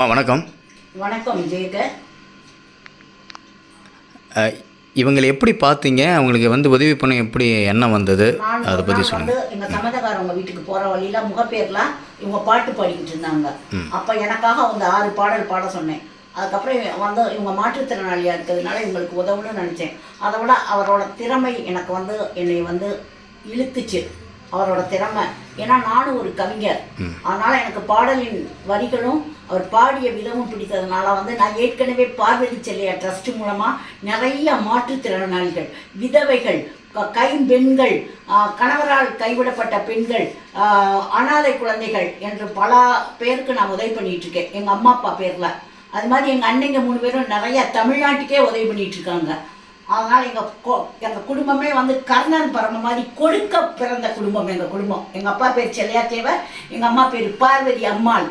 ஆ வணக்கம். வணக்கம் அஹ், இவங்களை எப்படி பார்த்தீங்க? அவங்களுக்கு வந்து உதவி பண்ண எப்படி எண்ணம் வந்தது? அதை பற்றி சொல்லுங்கள் வந்து எங்க சம்மந்தக்காரவங்க வீட்டுக்கு போற வழியில முகப்பேர்லாம் இவங்க பாட்டு பாடிக்கிட்டு இருந்தாங்க. அப்ப எனக்காக அவங்க ஆறு பாடல் பாட சொன்னேன். அதுக்கப்புறம் வந்து இவங்க மாற்றுத்திறனாளியா இருக்கிறதுனால இவங்களுக்கு உதவணும்னு நினைச்சேன். அதை விட அவரோட திறமை எனக்கு வந்து என்னை வந்து இழுத்துச்சு. அவரோட திறமை. ஏன்னா நானும் ஒரு கவிஞர். அதனால எனக்கு பாடலின் வரிகளும் அவர் பாடிய விதமும் பிடித்ததுனால வந்து நான் ஏற்கனவே பார்வதி செல்லையா ட்ரஸ்ட் மூலமா நிறைய மாற்றுத்திறனாளிகள் விதவைகள் க- கைம்பெண்கள் ஆஹ், கணவரால் கைவிடப்பட்ட பெண்கள் அனாதை குழந்தைகள் என்று பல பேருக்கு நான் உதவி பண்ணிட்டு இருக்கேன் எங்க அம்மா அப்பா பேர்ல. அது மாதிரி எங்க அண்ணங்க மூணு பேரும் நிறைய தமிழ்நாட்டுக்கே உதவி பண்ணிட்டு இருக்காங்க அதனால் எங்கள் கொ- எங்கள் குடும்பமே வந்து கர்ணன் பிறந்த மாதிரி கொடுக்க பிறந்த குடும்பம் எங்கள் குடும்பம். எங்கள் அப்பா பேர் செல்லையா தேவர் எங்கள் அம்மா பேர் பார்வதி அம்மாள்.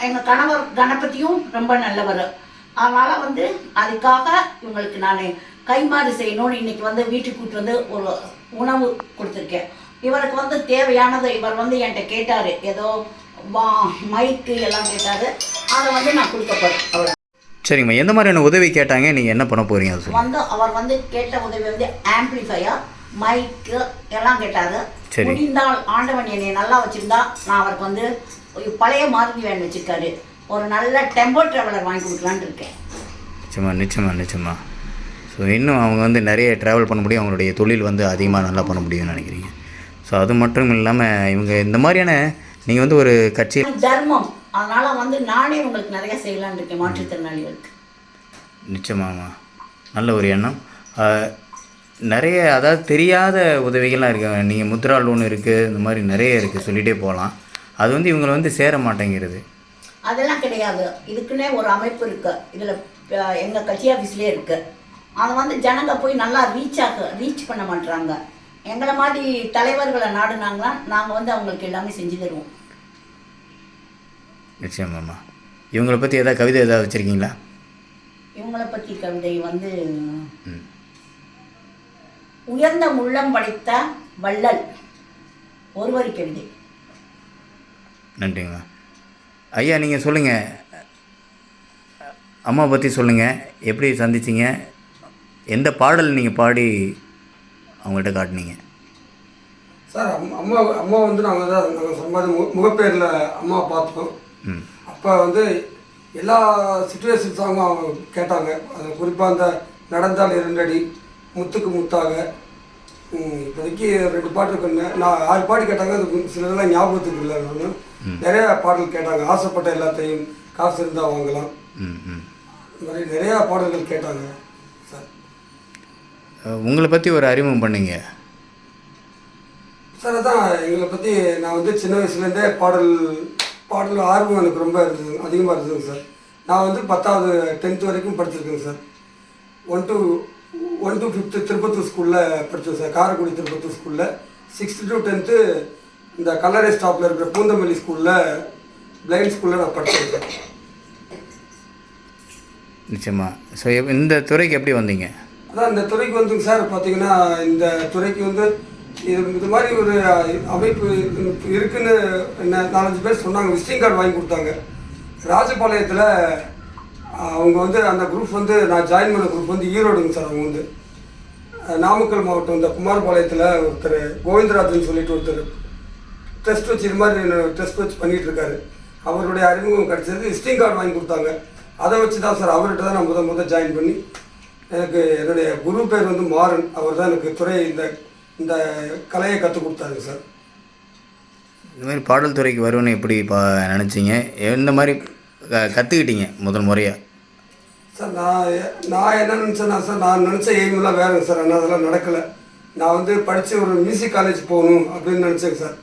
எங்கள் கணவர் கணபதியும் ரொம்ப நல்லவர். அதனால் வந்து அதுக்காக இவங்களுக்கு நான் கைமாறு செய்யணும்னு இன்றைக்கி வந்து வீட்டுக்கு கூட்டு வந்து ஒரு உணவு கொடுத்துருக்கேன். இவருக்கு வந்து தேவையானது இவர் வந்து என்கிட்ட கேட்டார். ஏதோ வா- மைக்கு எல்லாம் கேட்டார். அதை வந்து நான் கொடுக்கப்படுறேன் அவ்வளோ சரிங்கம்மா. எந்த மாதிரியான உதவி கேட்டாங்க? நீங்கள் என்ன பண்ண போகிறீங்க அதை வந்து அவர் வந்து கேட்ட உதவி வந்து ஆம்பிளிஃபையர் மைக்கு எல்லாம் கேட்டாரு. சரி. முடிந்தால் ஆண்டவன் என்னை நல்லா வச்சிருந்தா நான் அவருக்கு வந்து பழைய மாருதி வேன் வச்சிருக்காரு. ஒரு நல்ல டெம்போ டிராவலர் வாங்கி கொடுக்கலான்னு இருக்கேன். நிச்சயமா நிச்சயமா நிச்சயமா. ஸோ இன்னும் அவங்க வந்து நிறைய ட்ராவல் பண்ண முடியும். அவங்களுடைய தொழில் வந்து அதிகமாக நல்லா பண்ண முடியும்னு நினைக்கிறீங்க. ஸோ அது மட்டும் இல்லாமல் இவங்க இந்த மாதிரியான நீங்கள் வந்து ஒரு கட்சி தர்மம். அதனால வந்து நானே உங்களுக்கு நிறைய செய்யலான்னு இருக்கேன் மாற்றுத்திறனாளிகளுக்கு. நிச்சயமாம்மா. நல்ல ஒரு எண்ணம். நிறைய அதாவது தெரியாத உதவிகள்லாம் இருக்கு. நீங்கள் முத்ரா லோன் இருக்குது இந்த மாதிரி நிறைய இருக்குது சொல்லிகிட்டே போகலாம். அது வந்து இவங்களை வந்து சேர மாட்டேங்கிறது. அதெல்லாம் கிடையாது. இதுக்குன்னே ஒரு அமைப்பு இருக்கு. இதுல அஹ், எங்க கட்சி ஆஃபீஸ்லேயே இருக்கு. அதை வந்து ஜனங்க போய் நல்லா ரீச் ஆக ரீச் பண்ண மாட்டாங்க எங்களை மாதிரி தலைவர்களை நாடுனாங்கன்னா நாங்கள் வந்து அவங்களுக்கு எல்லாமே செஞ்சு தருவோம். நிச்சயமாம்மா இவங்களை பற்றி ஏதாவது கவிதை ஏதாவது வச்சுருக்கீங்களா? இவங்களை பற்றி கவிதை வந்து ம். உயர்ந்த உள்ளம் படைத்த வள்ளல். ஒருவரி கவிதை. நன்றிங்கம்மா. ஐயா நீங்கள் சொல்லுங்கள் அம்மா பற்றி சொல்லுங்கள் எப்படி சந்திச்சிங்க? எந்த பாடல் நீங்கள் பாடி அவங்கள்ட்ட காட்டுனீங்க? சார் அம்- அம்மா அம்மா வந்து நாங்கள் தான் நாங்கள் சொன்ன முகப்பேரில் அம்மா பார்த்தோம். அப்போ வந்து எல்லா சுச்சுவேஷன் சாங்கும் அவங்க கேட்டாங்க. அது குறிப்பாக அந்த நடந்தால் இரண்டடி முத்துக்கு முத்தாக. இப்போதைக்கு ரெண்டு பாட்டு இருக்குன்னு நான் ஆறு பாட்டு கேட்டாங்க. அது சிலதெல்லாம் ஞாபகத்துக்கு இல்லை நான். நிறைய பாடல் கேட்டாங்க. ஆசைப்பட்ட எல்லாத்தையும் காசு இருந்தால் வாங்கலாம். ம் ம். இந்த மாதிரி நிறையா பாடல்கள் கேட்டாங்க சார். உங்களை பற்றி ஒரு அறிமுகம் பண்ணுங்க. சார் அதான் எங்களை பற்றி நான் வந்து சின்ன வயசுலேருந்தே பாடல் பாடல் ஆர்வம் எனக்கு ரொம்ப இருந்தது அதிகமாக இருந்ததுங்க சார். நான் வந்து பத்தாவது டென்த் வரைக்கும் படிச்சிருக்கேங்க sir. One two one two fifth Tirupattur ஸ்கூலில் படித்தேன் சார். காரைக்குடி திருப்பத்தூர் ஸ்கூலில் சிக்ஸ்த்து டு டென்த்து இந்த கல்லறை ஸ்டாப்பில் இருக்கிற பூந்தமல்லி ஸ்கூலில் பிளைண்ட் ஸ்கூலில் நான் படித்தேன் சார். நிச்சயமா. ஸோ இந்த துறைக்கு எப்படி வந்தீங்க? அதான் இந்த துறைக்கு வந்துங்க சார். பார்த்தீங்கன்னா இந்த துறைக்கு வந்து இது இது மாதிரி ஒரு அமைப்பு இருக்குன்னு என்ன நாலஞ்சு பேர் சொன்னாங்க விசிட்டிங் கார்டு வாங்கி கொடுத்தாங்க. ராஜபாளையத்தில் அவங்க வந்து அந்த குரூப் வந்து நான் ஜாயின் பண்ண குரூப் வந்து ஈரோடுங்க சார் அவங்க வந்து. நாமக்கல் மாவட்டம் இந்த குமாரபாளையத்தில் ஒருத்தர் கோவிந்தராஜன் சொல்லிட்டு ஒருத்தர் டெஸ்ட் வச்சு இது மாதிரி டெஸ்ட் வச்சு பண்ணிகிட்டு இருக்காரு அவருடைய அறிமுகம் கிடச்சது விசிட்டிங் கார்டு வாங்கி கொடுத்தாங்க. அதை வச்சு தான் சார் அவர்கிட்ட தான் நான் முத முத ஜாயின் பண்ணி எனக்கு என்னுடைய குரு பேர் வந்து மாறன். அவர் தான் எனக்கு துறை இந்த இந்த கலையை கற்றுக் கொடுத்தாரு சார். இந்த மாதிரி பாடல் துறைக்கு வருவேன்னு எப்படி பா நினச்சிங்க? எந்த மாதிரி க கற்றுக்கிட்டீங்க முதல் முறையாக சார் நான் நான் என்ன நினச்சேன்னா சார் நான் நினச்ச எய்மெல்லாம் வேறுங்க சார். ஆனால் அதெல்லாம் நடக்கலை. நான் வந்து படித்து ஒரு மியூசிக் காலேஜ் போகணும் அப்படின்னு நினச்சேங்க சார்.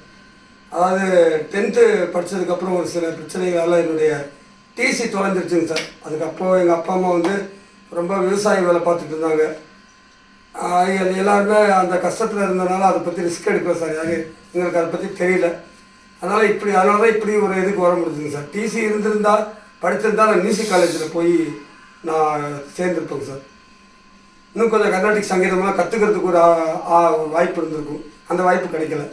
அதாவது டென்த்து படித்ததுக்கப்புறம் ஒரு சில பிரச்சனைகளால் என்னுடைய டிசி தொலைஞ்சிருச்சுங்க சார். அதுக்கப்புறம் எங்கள் அப்பா அம்மா வந்து ரொம்ப விவசாய வேலை பார்த்துட்டு இருந்தாங்க. ஆஹ் எல்லாருமே அந்த கஷ்டத்தில் இருந்தனால அதை பற்றி ரிஸ்க் எடுக்கல சார் யாரு? எங்களுக்கு அதை பற்றி தெரியல. அதனால் இப்படி அதனால தான் இப்படி ஒரு இதுக்கு வர முடியுதுங்க சார் டிசி இருந்திருந்தால் படித்திருந்தால் நான் மியூசிக் காலேஜில் போய் நான் சேர்ந்துருப்பேங்க சார் இன்னும் கொஞ்சம் கர்நாடிக் சங்கீதம்லாம் கற்றுக்கிறதுக்கு ஒரு வாய்ப்பு இருந்திருக்கும். அந்த வாய்ப்பு கிடைக்கல.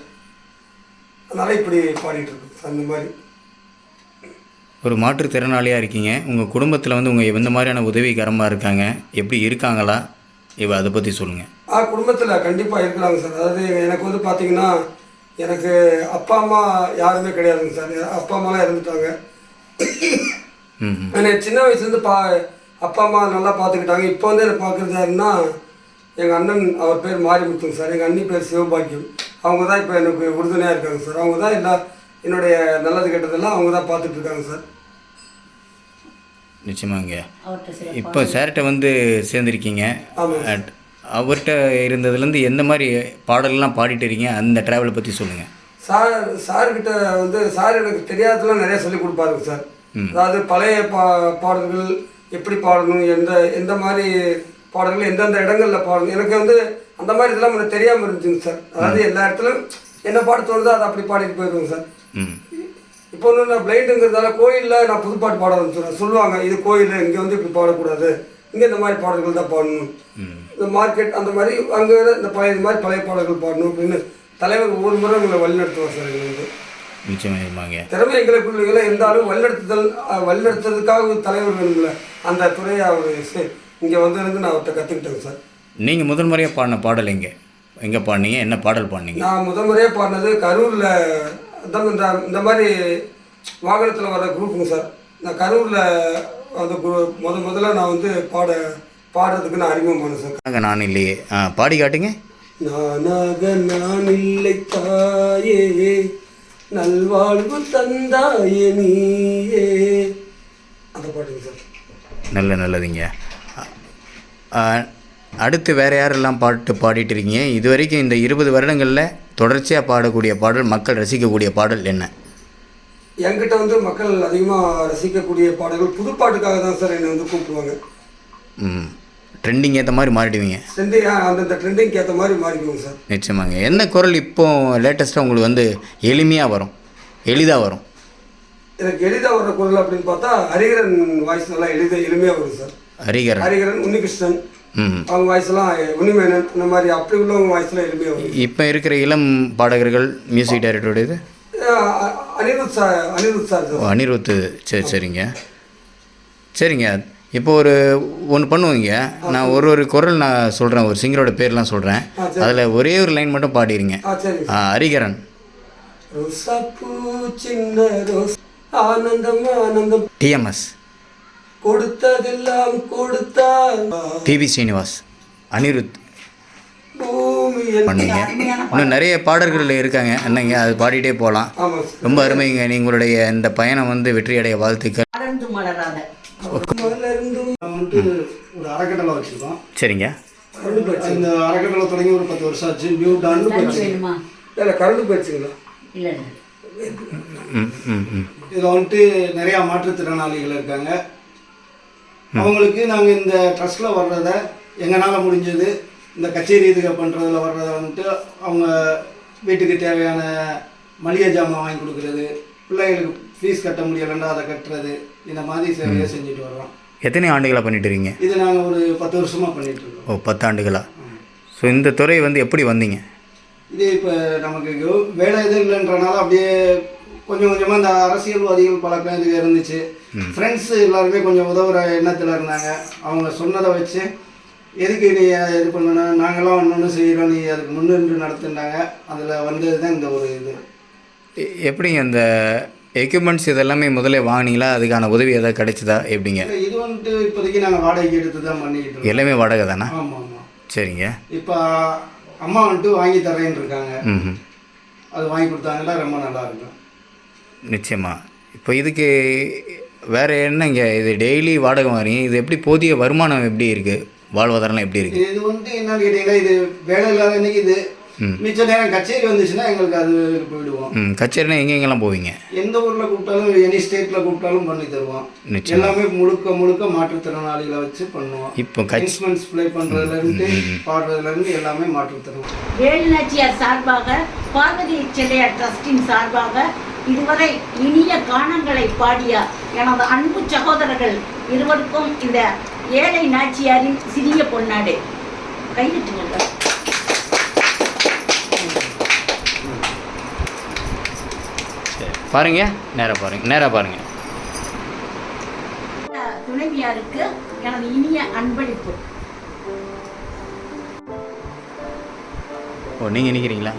அதனால் இப்படி பாடிட்டு இருக்கோம் சார் அந்த மாதிரி. ஒரு மாற்றுத்திறனாளியாக இருக்கீங்க. உங்கள் குடும்பத்தில் வந்து உங்கள் எந்த மாதிரியான உதவிகரமாக இருக்காங்க. எப்படி இருக்காங்களா? இவ அதை பற்றி சொல்லுங்கள் ஆ குடும்பத்தில் கண்டிப்பாக இருக்கிறாங்க சார். அதாவது எனக்கு வந்து பார்த்தீங்கன்னா எனக்கு அப்பா அம்மா யாருமே கிடையாதுங்க சார். அப்பா அம்மாலாம் இறந்துட்டாங்க. எனக்கு சின்ன வயசுலேருந்து பா அப்பா அம்மா நல்லா பார்த்துக்கிட்டாங்க இப்போ வந்து எனக்கு பார்க்குறது யாருன்னா எங்கள் அண்ணன் அவர் பேர் மாரிமுத்துங்க சார். எங்கள் அண்ணி பேர் சிவபாக்கியம். அவங்க தான் இப்போ எனக்கு உறுதுணையாக இருக்காங்க சார். அவங்க தான் எல்லா என்னுடைய நல்லது கெட்டதெல்லாம் அவங்க தான் பார்த்துட்டு இருக்காங்க சார். நிச்சயமாங்க. இப்போ சார்கிட்ட வந்து சேர்ந்துருக்கீங்க. அவர்கிட்ட இருந்ததுலேருந்து எந்த மாதிரி பாடல்லாம் பாடிட்டு இருக்கீங்க அந்த ட்ராவலை பற்றி சொல்லுங்கள் சார் சார்கிட்ட வந்து சார் எனக்கு தெரியாததெல்லாம் நிறைய சொல்லி கொடுப்பாருங்க சார். அதாவது பழைய பா பாடல்கள் எப்படி பாடணும் எந்த எந்த மாதிரி பாடல்கள் எந்தெந்த இடங்களில் பாடணும் எனக்கு வந்து அந்த மாதிரி இதெல்லாம் எனக்கு தெரியாமல் இருந்துச்சுங்க சார். அதாவது எல்லா இடத்துலையும் என்ன பாட்டு தோணுதோ அதை அப்படி பாடிட்டு போயிடுவேங்க சார். ம். இப்போ நான் பிளைண்டுங்கிறதால கோயிலில் நான் புதுப்பாட்டு பாட ஆரம்பிச்சிடுறேன். சொல்லுவாங்க இது கோயில் இங்கே வந்து இப்படி பாடக்கூடாது. இங்கே இந்த மாதிரி பாடல்கள் தான் பாடணும். இந்த மார்க்கெட் அந்த மாதிரி அங்கே இந்த பழைய இந்த மாதிரி பழைய பாடல்கள் பாடணும் அப்படின்னு தலைவர் ஒவ்வொரு முறை எங்களை வழிநடத்துவார் சார் எங்களை வந்து நிச்சயமாங்க. திறமை எங்களுக்குள்ள இருந்தாலும் வழிநடத்துதல் வழிநடத்துறதுக்காக தலைவர் வேணும்ல. அந்த துறையை அவர் இங்கே வந்து இருந்து நான் அவர்கிட்ட கற்றுக்கிட்டேங்க சார். நீங்கள் முதல் முறையாக பாடின பாடல் எங்கே? எங்கே பாடினீங்க? என்ன பாடல் பாடினீங்க? நான் முத முறையாக பாடினது கரூரில் அதான் இந்த இந்த மாதிரி வாகனத்தில் வர குரூப்புங்க சார். நான் கரூரில் அந்த குரு முத முதல்ல நான் வந்து பாட பாடுறதுக்கு நான் அறிமுகமானேன் சார். நான் இல்லையே. பாடி காட்டுங்க. நானாக நான் இல்லை தாயே. நல்வாழ்வு தந்தாயே நீயே. அந்த பாட்டுங்க சார். நல்ல நல்லதுங்க. அடுத்து வேறு யாரெல்லாம் பாட்டு பாடிட்டு இருக்கீங்க? இது வரைக்கும் இந்த இருபது வருடங்களில் தொடர்ச்சியாக பாடக்கூடிய பாடல் மக்கள் ரசிக்கக்கூடிய பாடல் என்ன? என்கிட்ட வந்து மக்கள் அதிகமாக ரசிக்கக்கூடிய பாடல்கள் புது பாட்டுக்காக தான் சார் என்னை வந்து கூப்பிடுவாங்க. ம். ட்ரெண்டிங் ஏற்ற மாதிரி மாறிடுவீங்க. ட்ரெண்டிங் அந்தந்த ட்ரெண்டிங்க்கு ஏற்ற மாதிரி மாறிக்குவோங்க சார். நிச்சயமாங்க. என்ன குரல் இப்போ லேட்டஸ்ட்டாக உங்களுக்கு வந்து எளிமையாக வரும்? எளிதாக வரும்? எனக்கு எளிதாக வர்ற குரல் அப்படின்னு பார்த்தா ஹரிகரன் வாய்ஸ் நல்லா எளித எளிமையாக வரும் சார். ஹரிகரன் ஹரிகரன் உன்னிகிருஷ்ணன். அவங்க வாய்ஸ்லாம் உன்னிமேனன் இந்த மாதிரி அப்படி உள்ளவங்க வாய்ஸ்லாம் எளிமையாக இப்போ இருக்கிற இளம் பாடகர்கள் மியூசிக் டைரக்டருடையது அஹ் அ- அனிருத் சார் அனிருத் சார் ஓ அனிருத்து சரி சரிங்க. சரிங்க. இப்போ ஒரு ஒன்று பண்ணுவீங்க. நான் ஒரு ஒரு குரல் நான் சொல்கிறேன் ஒரு சிங்கரோட பேர்லாம் சொல்கிறேன். அதில் ஒரே ஒரு லைன் மட்டும் பாடிடுங்க ஹரிகரன். சின்ன ரோஸ் ஆனந்தம் ஆனந்தம். டிஎம்எஸ் கொடுத்ததெல்லாம் கொடுத்தார் டிவி ஸ்ரீனிவாஸ் அனிருத். பண்ணீங்க. இன்னும் நிறைய பாடல்கள் இருக்காங்க. என்னங்க அது பாடிட்டே போகலாம். ரொம்ப அருமைங்க. நீங்களுடைய இந்த பயணம் வந்து வெற்றியடைய வாழ்த்துக்கள். ஒரு அறக்கட்டளை வச்சுருக்கோம். சரிங்க. இந்த அறக்கட்டளை தொடங்கி ஒரு பத்து வருஷம் ஆச்சு. நியூ டான் இல்லை கரண்டு போயிடுச்சுங்களா? இல்லை இதில் வந்துட்டு நிறையா மாற்றுத்திறனாளிகள் இருக்காங்க. அவங்களுக்கு நாங்கள் இந்த ட்ரஸ்ட்டில் வர்றத எங்களால் முடிஞ்சது இந்த கச்சேரி இதுக பண்ணுறதுல வர்றத வந்துட்டு அவங்க வீட்டுக்கு தேவையான மளிகை ஜாமான் வாங்கி கொடுக்குறது பிள்ளைகளுக்கு ஃபீஸ் கட்ட முடியலைன்னா அதை கட்டுறது இந்த மாதிரி சேவையை செஞ்சுட்டு வர்றோம். எத்தனை ஆண்டுகளாக பண்ணிட்டு இருக்கீங்க? இது நாங்கள் ஒரு பத்து வருஷமாக பண்ணிட்டு இருக்கோம். ஓ பத்தாண்டுகளா ஸோ இந்த துறை வந்து எப்படி வந்தீங்க? இது இப்போ நமக்கு வேலை எதுவும் இல்லைன்றனால அப்படியே கொஞ்சம் கொஞ்சமாக இந்த அரசியல்வாதிகள் பழக்கம் இது இருந்துச்சு. ஃப்ரெண்ட்ஸ் எல்லாருமே கொஞ்சம் உதவுற எண்ணத்தில் இருந்தாங்க. அவங்க சொன்னதை வச்சு எதுக்கு நீ இது பண்ணணும் நாங்களாம் ஒன்று ஒன்று செய்கிறோம் நீ அதுக்கு முன்னின்று நடத்துனாங்க அதில் வந்தது தான் இந்த ஒரு இது. எப்படிங்க அந்த எக்யூப்மெண்ட்ஸ் இதெல்லாமே முதல்ல வாங்கினீங்களா? அதுக்கான உதவி ஏதாவது கிடைச்சதா? எப்படிங்க? இது வந்துட்டு இப்போதைக்கு நாங்கள் வாடகைக்கு எடுத்து தான் பண்ணிக்கிட்டு எல்லாமே வாடகை தானா? ஆமாம் ஆமாம் சரிங்க. இப்போ அம்மா வந்துட்டு வாங்கி தரேன்னு இருக்காங்க அது வாங்கி கொடுத்தாங்கன்னா ரொம்ப நல்லா இருக்கும். நிச்சயமா. இப்போ இதுக்கு வேறு என்னங்க? இது டெய்லி வாடகை வாங்குறீங்க. இது எப்படி போதிய வருமானம் எப்படி இருக்குது வாழ்வாதாரம்லாம் எப்படி இருக்குது இது வந்து என்னன்னு கேட்டீங்கன்னா இது வேலை இல்லாத இன்னைக்கு இது மிச்ச நேரம் கச்சேரி வந்துச்சுன்னா எங்களுக்கு அது போயிடுவோம். ம் கச்சேரினா எங்கெங்கெல்லாம் போவீங்க? எந்த ஊர்ல கூப்பிட்டாலும் எனி ஸ்டேட்ல கூப்பிட்டாலும் பண்ணி தருவோம். நிச்சயம். எல்லாமே முழுக்க முழுக்க மாற்றுத்திறனாளிகளை வச்சு பண்ணுவோம். இப்போ இன்ஸ்ட்ருமெண்ட்ஸ் ப்ளே பண்றதுல இருந்து பாடுறதுல இருந்து எல்லாமே மாற்றுத்திறன் வேலுநாச்சியார் சார்பாக பார்வதி செல்லையார் ட்ரஸ்டின் சார்பாக இதுவரை இனிய கானங்களை பாடிய எனது அன்பு சகோதரர்கள் இருவருக்கும் இந்த ஏழை நாச்சியாரின் சிறிய பொன்னாடு. கைவிட்டுங்க பாருங்க நேராக பாருங்க நேராக பாருங்க. மனைவியாருக்கு எனது இனிய அன்பளிப்பு. ஓ நீங்கள் நிற்கிறீங்களா